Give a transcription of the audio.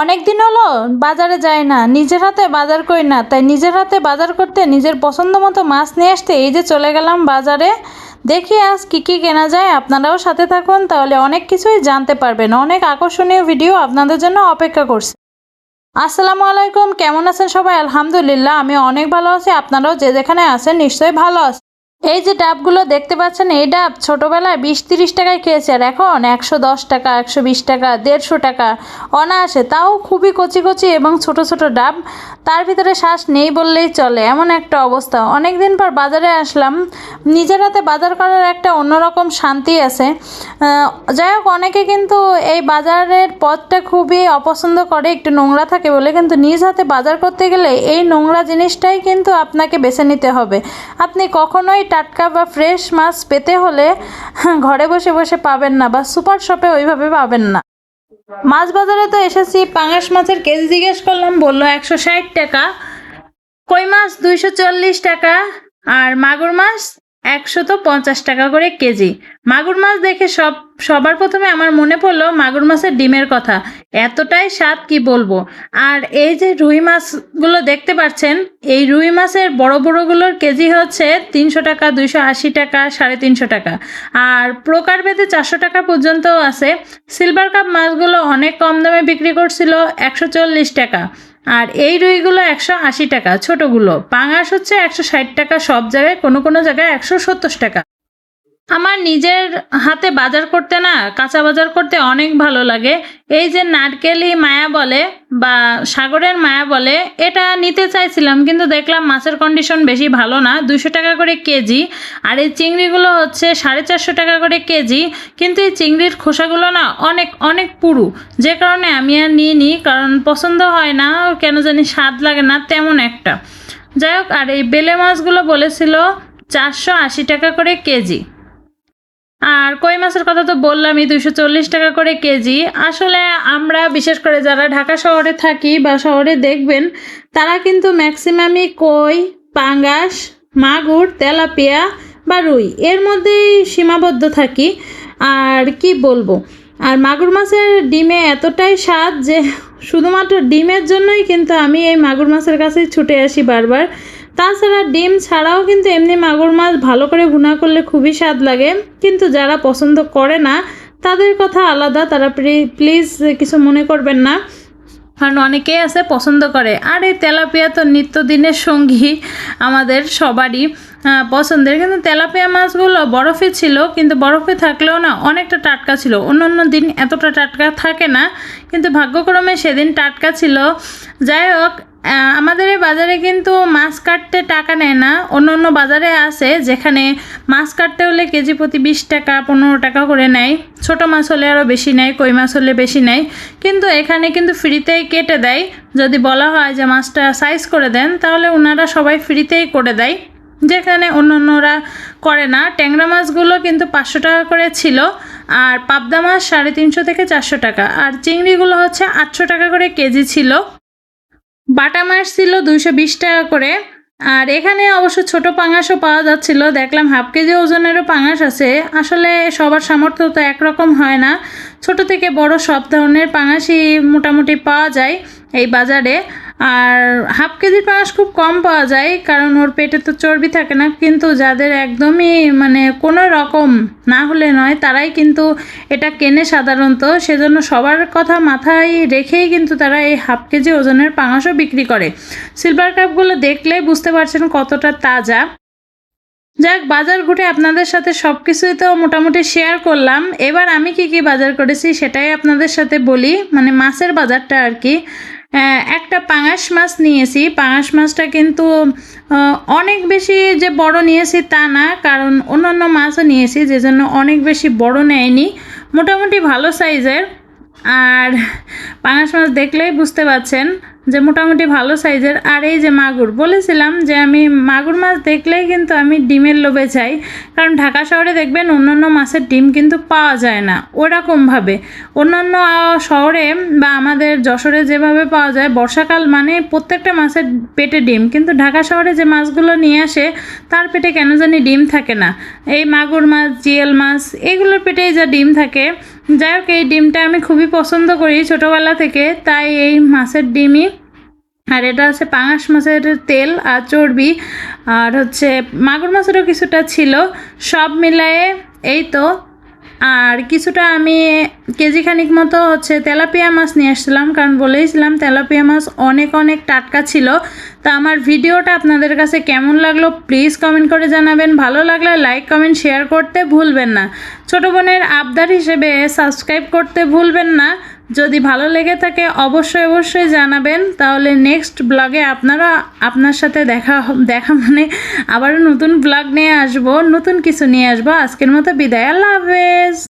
অনেক দিন হলো বাজারে যাই না, নিজের হাতে বাজার করি না, তাই নিজের হাতে বাজার করতে নিজের পছন্দ মতো মাছ নিয়ে আসতে এই যে চলে গেলাম বাজারে। দেখি আজ কী কী কেনা যায়, আপনারাও সাথে থাকুন, তাহলে অনেক কিছুই জানতে পারবেন। অনেক আকর্ষণীয় ভিডিও আপনাদের জন্য অপেক্ষা করছে। আসসালামু আলাইকুম, কেমন আছেন সবাই? আলহামদুলিল্লাহ, আমি অনেক ভালো আছি, আপনারাও যে যেখানে আছেন নিশ্চয়ই ভালো আছেন। এই যে ডাবগুলো দেখতে পাচ্ছেন, এই ডাব ছোটোবেলায় বিশ তিরিশ টাকায় খেয়েছে আর এখন একশো দশ টাকা, একশো বিশ টাকা, দেড়শো টাকা অনায়াসে। তাও খুবই কচি কচি এবং ছোট ছোট ডাব। তার ভিতরে শ্বাস নেই বললেই চলে। এমন একটা অবস্থা। অনেক দিন পর বাজারে আসলাম। নিজের হাতে বাজার করার একটা অন্যরকম শান্তি আছে। যাই হোক, অনেকে কিন্তু এই বাজারের পথটা খুবই অপছন্দ করে। একটু নোংরা থাকে বলে কিন্তু নিজ হাতে বাজার করতে গেলে এই নোংরা জিনিসটাই কিন্তু আপনাকে বেছে নিতে হবে। আপনি কখনোই টাটকা বা ফ্রেশ মাছ পেতে হলে ঘরে বসে বসে পাবেন না বা সুপার শপে ওইভাবে পাবেন না। মাছ বাজারে তো এসেছি, পাঙাশ মাছের কেজি জিজ্ঞেস করলাম, বলল একশো ষাট টাকা। কই মাছ? দুইশো চল্লিশ টাকা। আর মাগুর মাছ? একশো তো পঞ্চাশ টাকা করে কেজি। মাগুর মাছ দেখে সব, সবার প্রথমে আমার মনে পড়ল মাগুর মাছের ডিমের কথা। এতটাই স্বাদ কি বলব? আর এই যে রুই মাছগুলো দেখতে পাচ্ছেন, এই রুই মাছের বড় বড়গুলোর কেজি হচ্ছে তিনশো টাকা, দুইশো আশি টাকা, সাড়ে তিনশো টাকা। আর প্রকার প্রকারভেদে চারশো টাকা পর্যন্তও আছে। সিলভার কাপ মাছগুলো অনেক কম দামে বিক্রি করছিল একশো চল্লিশ টাকা। আর এই রুইগুলো একশো আশি টাকা, ছোটোগুলো। পাঙাশ হচ্ছে একশো ষাট টাকা, সব জায়গায় কোনো কোনো জায়গায় একশো সত্তর টাকা। আমার নিজের হাতে বাজার করতে না, কাঁচা বাজার করতে অনেক ভালো লাগে। এই যে নারকেলি মায়া বলে বা সাগরের মায়া বলে, এটা নিতে চাইছিলাম, কিন্তু দেখলাম মাছের কন্ডিশন বেশি ভালো না দুশো টাকা করে কেজি। আর এই চিংড়িগুলো হচ্ছে সাড়ে চারশো টাকা করে কেজি, কিন্তু এই চিংড়ির খোসাগুলো না অনেক অনেক পুরু। যে কারণে আমি আর নিই নি কারণ পছন্দ হয় না, কেন জানি স্বাদ লাগে না তেমন একটা। যাই হোক, আর এই বেলে মাছগুলো বলেছিল চারশো আশি টাকা করে কেজি। আর কই মাছের কথা তো বললামই দুশো চল্লিশ টাকা করে কেজি। আসলে আমরা, বিশেষ করে যারা ঢাকা শহরে থাকি বা শহরে দেখবেন, তারা কিন্তু ম্যাক্সিমামই কই, পাঙ্গাস, মাগুর, তেলাপিয়া বা রুই, এর মধ্যেই সীমাবদ্ধ থাকি। আর কি বলব, আর মাগুর মাছের ডিমে এতটাই স্বাদ যে, শুধুমাত্র ডিমের জন্যই কিন্তু আমি এই মাগুর মাছের কাছেই ছুটে আসি বারবার। তাছাড়া ডিম ছাড়াও কিন্তু এমনি মাগুর মাছ ভালো করে ভুনা করলে খুবই স্বাদ লাগে। কিন্তু যারা পছন্দ করে না, তাদের কথা আলাদা, তারা প্লিজ কিছু মনে করবেন না। কারণ অনেকেই আছে পছন্দ করে। আর এই তেলাপিয়া তো নিত্যদিনের সঙ্গী আমাদের সবারই পছন্দের। কিন্তু তেলাপিয়া মাছগুলো বরফে ছিল, কিন্তু বরফে থাকলেও না অনেকটা টাটকা ছিল। অন্য অন্য দিন এতটা টাটকা থাকে না, কিন্তু ভাগ্যক্রমে সেদিন টাটকা ছিল। যাই হোক আমাদের এই বাজারে কিন্তু মাছ কাটতে টাকা নেয় না। অন্য অন্য বাজারে আছে যেখানে মাছ কাটতে হলে কেজি প্রতি বিশ টাকা, পনেরো টাকা করে নেয়। ছোট মাছ হলে আরও বেশি নেয়, কই মাছ হলে বেশি নেয়। কিন্তু এখানে কিন্তু ফ্রিতেই কেটে দেয়। যদি বলা হয় যে মাছটা সাইজ করে দেন, তাহলে ওনারা সবাই ফ্রিতেই করে দেয়। যেখানে অন্য অন্যরা করে না। ট্যাংরা মাছগুলো কিন্তু পাঁচশো টাকা করে ছিল। আর পাবদা মাছ সাড়ে তিনশো থেকে চারশো টাকা। আর চিংড়িগুলো হচ্ছে আটশো টাকা করে কেজি ছিল। বাটা মাছ ছিল দুইশো বিশ টাকা করে। আর এখানে অবশ্য ছোট পাঙাশও পাওয়া যাচ্ছিল। দেখলাম হাফ কেজি ওজনেরও পাঙাশ আছে। আসলে সবার সামর্থ্য তো একরকম হয় না। ছোট থেকে বড় সব ধরনের পাঙাশই মোটামুটি পাওয়া যায় এই বাজারে। আর হাফ কেজির পাঙাশ খুব কম পাওয়া যায়, কারণ ওর পেটে তো চর্বি থাকে না। কিন্তু যাদের একদমই মানে কোনো রকম না হলে নয়, তারাই কিন্তু এটা কেনে সাধারণত। সেজন্য সবার কথা মাথায় রেখেই কিন্তু তারা এই হাফ কেজি ওজনের পাঙাশও বিক্রি করে। সিলভার কাপগুলো দেখলেই বুঝতে পারছেন কতটা তাজা। যাক, বাজার ঘুরে আপনাদের সাথে সব কিছুই তো মোটামুটি শেয়ার করলাম। এবার আমি কি কি বাজার করেছি সেটাই আপনাদের সাথে বলি। মানে মাছের বাজারটা আর কি। একটা পাঙাশ মাছ নিয়েছি। পাঙাশ মাছটা কিন্তু অনেক বেশি যে বড় নিয়েছি তা না, কারণ অন্যান্য মাছও নিয়েছি, যে জন্য অনেক বেশি বড় নেয়নি। মোটামুটি ভালো সাইজের। আর পাঙাশ মাছ দেখলেই বুঝতে পারছেন যে মোটামুটি ভালো সাইজের। আর এই যে মাগুর, বলেছিলাম যে আমি মাগুর মাছ দেখলেই কিন্তু আমি ডিমের লোভে চাই কারণ ঢাকা শহরে দেখবেন অন্যান্য মাছের ডিম কিন্তু পাওয়া যায় না, ওরকমভাবে। অন্যান্য শহরে বা আমাদের যশোরে যেভাবে পাওয়া যায়, বর্ষাকাল মানে প্রত্যেকটা মাছের পেটে ডিম। কিন্তু ঢাকা শহরে যে মাছগুলো নিয়ে আসে, তার পেটে কেন জানি ডিম থাকে না। এই মাগুর মাছ, জিয়েল মাছ, এগুলোর পেটেই যা ডিম থাকে যাই হোক, এই ডিমটা আমি খুবই পছন্দ করি ছোটোবেলা থেকে, তাই এই মাছের ডিমই। আর এটা হচ্ছে পাঙাশ মাছের তেল আর চর্বি। আর হচ্ছে মাগুর মাছেরও কিছুটা ছিল, সব মিলায়ে এই তো। আর কিছুটা আমি কেজি খানিক মতো হচ্ছে তেলাপিয়া মাছ নিয়ে আসছিলাম, কারণ বলেইছিলাম তেলাপিয়া মাছ অনেক অনেক টাটকা ছিল তা আমার ভিডিওটা আপনাদের কাছে কেমন লাগল প্লিজ কমেন্ট করে জানাবেন। ভালো লাগলে লাইক কমেন্ট শেয়ার করতে ভুলবেন না। ছোটো বোনের আবদার হিসেবে সাবস্ক্রাইব করতে ভুলবেন না। যদি ভালো লেগে থাকে অবশ্যই অবশ্যই জানাবেন। তাহলে নেক্সট ব্লগে আপনারা, আপনার সাথে দেখা দেখা মানে আবারও নতুন ব্লগ নিয়ে আসব, নতুন কিছু নিয়ে আসব। আজকের মতো বিদায়, আল্লাহ হাফেজ।